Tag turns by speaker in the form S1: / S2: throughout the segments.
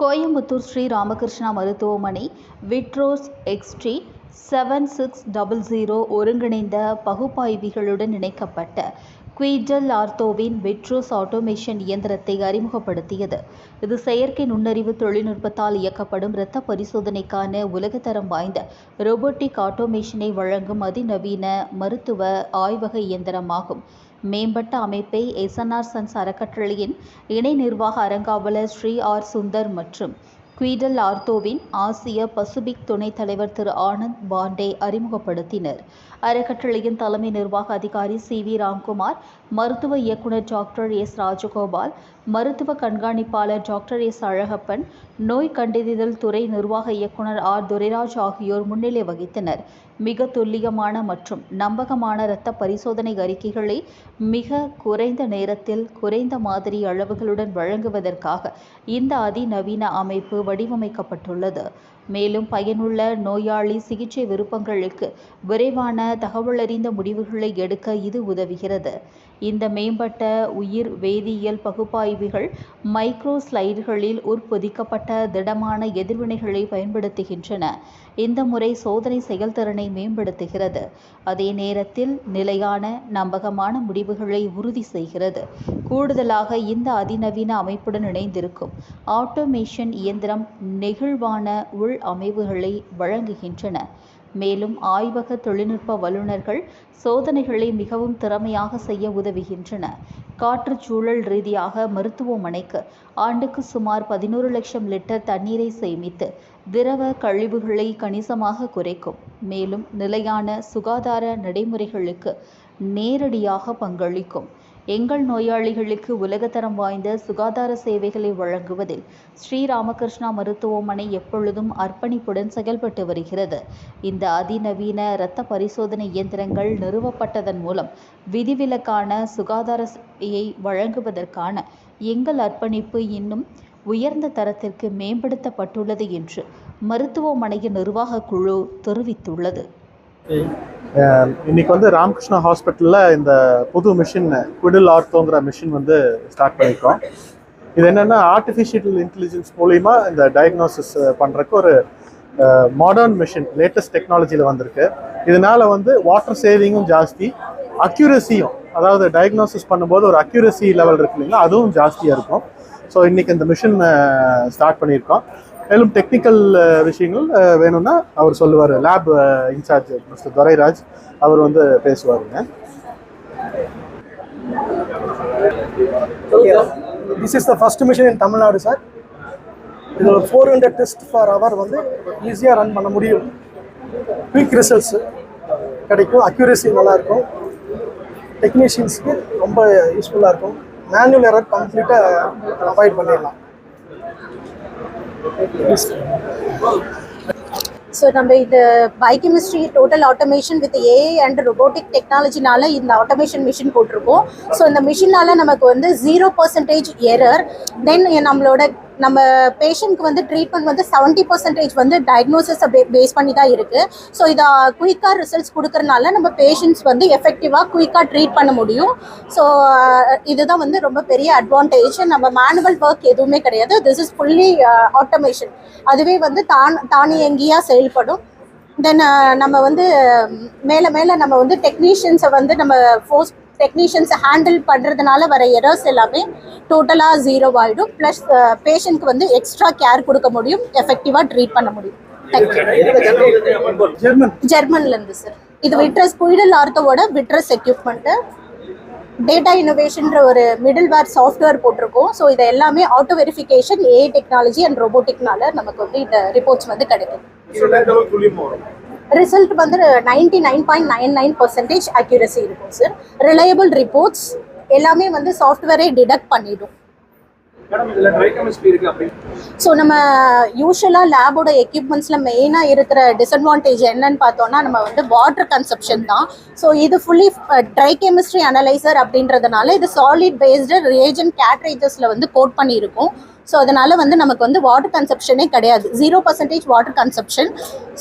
S1: கோயம்புத்தூர் ஸ்ரீ ராமகிருஷ்ணா மருத்துவமனை Vitros XT seven six double zero ஒருங்கிணைந்த பகுப்பாய்விகளுடன் இணைக்கப்பட்ட குயிடல் ஆர்த்தோவின் விட்ரோஸ் ஆட்டோமேஷன் இயந்திரத்தை அறிமுகப்படுத்தியது. இது செயற்கை நுண்ணறிவு தொழில்நுட்பத்தால் இயக்கப்படும் இரத்த பரிசோதனைக்கான உலகத்தரம் வாய்ந்த ரோபோட்டிக் ஆட்டோமேஷனை வழங்கும் அதிநவீன மருத்துவ ஆய்வக இயந்திரமாகும். மேம்பட்ட அமைப்பை எஸ்என்ஆர் சன்ஸ் அறக்கட்டளையின் இணை நிர்வாக அறங்காவலர் ஸ்ரீ ஆர் சுந்தர் மற்றும் குயிடல் ஆர்த்தோவின் ஆசிய பசிபிக் துணைத் தலைவர் திரு ஆனந்த் பாண்டே அறிமுகப்படுத்தினர். அறக்கட்டளையின் தலைமை நிர்வாக அதிகாரி சி வி ராம்குமார் மருத்துவ இயக்குனர் டாக்டர் எஸ் ராஜகோபால் மருத்துவ கண்காணிப்பாளர் டாக்டர் எஸ் அழகப்பன் நோய் கண்டறிதல் துறை நிர்வாக இயக்குனர் ஆர். துரைராஜ் ஆகியோர் முன்னிலை வகித்தனர். மிக துல்லியமான மற்றும் நம்பகமான இரத்த பரிசோதனை அறிக்கைகளை மிக குறைந்த நேரத்தில் குறைந்த மாதிரி அளவுகளுடன் வழங்குவதற்காக இந்த அதிநவீன அமைப்பு வடிவமைக்கப்பட்டுள்ளது. மேலும் பயனுள்ள நோயாளி சிகிச்சை விருப்பங்களுக்கு விரைவான தகவலறிந்த முடிவுகளை எடுக்க இது உதவுகிறது. இந்த மேம்பட்ட உயிர் வேதியியல் பகுப்பாய்வுகள் மைக்ரோ ஸ்லைடுகளில் உட்பொதிக்கப்பட்ட திடமான எதிர்வினைகளை பயன்படுத்துகின்றன. இந்த முறை சோதனை செயல்திறனை மேம்படுத்துகிறது. அதே நேரத்தில் நிலையான நம்பகமான முடிவுகளை உறுதி செய்கிறது. கூடுதலாக இந்த அதிநவீன அமைப்புடன் இணைந்திருக்கும். ஆட்டோமேஷன் இயந்திரம் நெகிழ்வான உள் அமைவுகளை வழங்குகின்றன. மேலும் ஆய்வக தொழில்நுட்ப வல்லுநர்கள் சோதனைகளை மிகவும் திறமையாக செய்ய உதவுகின்றன. காற்றுச்சூழல் ரீதியாக மருத்துவமனைக்கு ஆண்டுக்கு சுமார் பதினோரு லட்சம் லிட்டர் தண்ணீரை சேமித்து திரவ கழிவுகளை கணிசமாக குறைக்கும். மேலும் நிலையான சுகாதார நடைமுறைகளுக்கு நேரடியாக பங்களிக்கும். எங்கள் நோயாளிகளுக்கு உலகத்தரம் வாய்ந்த சுகாதார சேவைகளை வழங்குவதில் ஸ்ரீராமகிருஷ்ணா மருத்துவமனை எப்பொழுதும் அர்ப்பணிப்புடன் செயல்பட்டு வருகிறது. இந்த அதிநவீன இரத்த பரிசோதனை இயந்திரங்கள் நிறுவப்பட்டதன் மூலம் விதிவிலக்கான சுகாதார சேவையை வழங்குவதற்கான எங்கள் அர்ப்பணிப்பு இன்னும் உயர்ந்த தரத்திற்கு மேம்படுத்தப்பட்டுள்ளது என்று மருத்துவமனையின் நிர்வாகக் குழு தெரிவித்துள்ளது.
S2: இன்னைக்கு வந்து ராமகிருஷ்ணா ஹாஸ்பிட்டலில் இந்த புது மிஷின் குடில் ஆர்த்தோங்கிற மிஷின் வந்து ஸ்டார்ட் பண்ணியிருக்கோம் இது என்னென்னா ஆர்டிஃபிஷியல் இன்டெலிஜென்ஸ் மூலிமா இந்த டயக்னோசிஸ் பண்ணுறக்கு ஒரு மாடர்ன் மிஷின் லேட்டஸ்ட் டெக்னாலஜியில் வந்திருக்கு. இதனால வந்து வாட்டர் சேவிங்கும் ஜாஸ்தி அக்யூரஸியும் அதாவது டயக்னோசிஸ் பண்ணும்போது ஒரு அக்யூரசி லெவல் இருக்கு இல்லைங்களா அதுவும் ஜாஸ்தியாக இருக்கும். ஸோ இன்றைக்கி இந்த மிஷின் ஸ்டார்ட் பண்ணியிருக்கோம் மேலும் டெக்னிக்கல் விஷயங்கள் வேணும்னா அவர் சொல்லுவார். Lab in charge mister Durairaj அவர் வந்து பேசுவாருங்க.
S3: This is the first machine in Tamil Nadu sir இது ஒரு இதோட four hundred test for hour வந்து ஈஸியாக ரன் பண்ண முடியும். குயிக் ரிசல்ட்ஸ் கிடைக்கும். அக்யூரசி நல்லாயிருக்கும். டெக்னீஷியன்ஸ்க்கு ரொம்ப யூஸ்ஃபுல்லாக இருக்கும். மேனுவல் எரர் கம்ப்ளீட்டாக அவாய்ட் பண்ணிடலாம்.
S4: ஸோ நம்ம இது biochemistry total automation with AI and robotic டெக்னாலஜினால இந்த ஆட்டோமேஷன் மிஷின் போட்டிருக்கோம். ஸோ இந்த மிஷினால நமக்கு வந்து ஜீரோ பர்சன்டேஜ் எரர் தென் நம்மளோட நம்ம பேஷண்ட்க்கு வந்து ட்ரீட்மெண்ட் வந்து செவன்ட்டி பர்சன்டேஜ் வந்து டயக்னோசிஸ் பேஸ் பண்ணி தான் இருக்குது ஸோ இதை குயிக்காக ரிசல்ட்ஸ் கொடுக்கறனால நம்ம பேஷண்ட்ஸ் வந்து எஃபெக்டிவாக குயிக்காக ட்ரீட் பண்ண முடியும். ஸோ இதுதான் வந்து ரொம்ப பெரிய அட்வான்டேஜ் நம்ம மேனுவல் ஒர்க் எதுவுமே கிடையாது. திஸ் இஸ் ஃபுல்லி ஆட்டோமேஷன் அதுவே வந்து தான் தானியங்கியாக செயல்படும். தென் நம்ம வந்து மேலே மேலே நம்ம வந்து டெக்னீஷியன்ஸை வந்து நம்ம ஃபோர்ஸ் டெக்னீஷியன்ஸை ஹேண்டில் பண்ணுறதுனால வர எரர்ஸ் எல்லாமே டோட்டலாக ஜீரோ ஆகிடும் ப்ளஸ் பேஷண்ட்க்கு வந்து எக்ஸ்ட்ரா கேர் கொடுக்க முடியும் எஃபெக்டிவாக ட்ரீட் பண்ண முடியும். தேங்க்யூ
S3: ஜெர்மன்
S4: ஜெர்மன்லேருந்து சார் இது விட்ரஸ் குயிடல் ஆர்த்தோவோட விட்ரஸ் எக்யூப்மெண்ட்டு டேட்டா இனோவேஷன்ற ஒரு மிடில் வேர் சாஃப்ட்வேர் போட்டிருக்கோம். ஸோ இது எல்லாமே auto verification AI technology and ரோபோட்டிக்னால நமக்கு வந்து இந்த ரிப்போர்ட்ஸ் வந்து கிடைக்கும். ரிசல்ட் வந்து ninety nine point nine nine percentage accuracy இருக்கும் சார் ரிலையபிள் ரிப்போர்ட்ஸ் எல்லாமே வந்து சாஃப்ட்வேரே டிடெக்ட் பண்ணிடும். ஸோ நம்ம யூஸ்வலாக லேபோட எக்யூப்மெண்ட்ஸில் மெயினாக இருக்கிற டிஸ்அட்வான்டேஜ் என்னன்னு பார்த்தோம்னா நம்ம வந்து வாட்டர் கன்சப்ஷன் தான். ஸோ இது ஃபுல்லி ட்ரை கெமிஸ்ட்ரி அனலைசர் அப்படின்றதுனால இது சாலிட் பேஸ்டு ரியேஜன் கேட்ரேஜஸில் வந்து கோட் பண்ணியிருக்கும். ஸோ அதனால வந்து நமக்கு வந்து வாட்டர் கன்சப்ஷனே கிடையாது. Zero percentage water consumption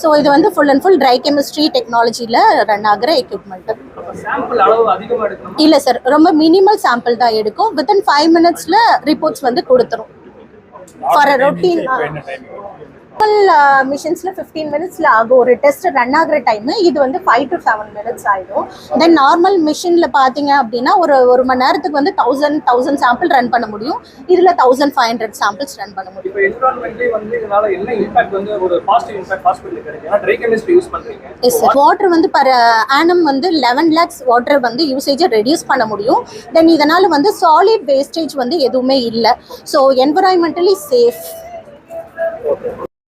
S4: so இது வந்து full and full dry chemistry டெக்னாலஜியில் ரன் ஆகிற எக்யூப்மெண்ட்டு
S5: சாம்பிள் அளவு அதிகமா எடுக்கணும்?
S4: இல்லை சார் ரொம்ப மினிமல் சாம்பிள் தான் எடுக்கும். வித்தின் ஃபைவ் மினிட்ஸில் ரிப்போர்ட்ஸ் வந்து கொடுத்துரும். ஃபார் அ ரொட்டீன் மிஷின்ஸில் ஃபிஃப்டீன் மினிட்ஸில் ஆகும். ஒரு டெஸ்ட் ரன் ஆகுற டைமு இது வந்து ஃபைவ் டு செவன் மினிட்ஸ் ஆகிடும் தென் நார்மல் மிஷினில் பார்த்தீங்க அப்படின்னா ஒரு ஒரு மணி நேரத்துக்கு வந்து தௌசண்ட் தௌசண்ட் சாம்பிள் ரன் பண்ண முடியும். இதில் thousand five hundred samples run பண்ண முடியும். எஸ் சார் வாட்டர் வந்து பர் ஆனம் வந்து லெவன் லேக்ஸ் வாட்டர் வந்து யூசேஜை ரெடியூஸ் பண்ண முடியும். தென் இதனால் வந்து சாலிட் வேஸ்டேஜ் வந்து எதுவுமே இல்லை. So என்வரான்மெண்டலி safe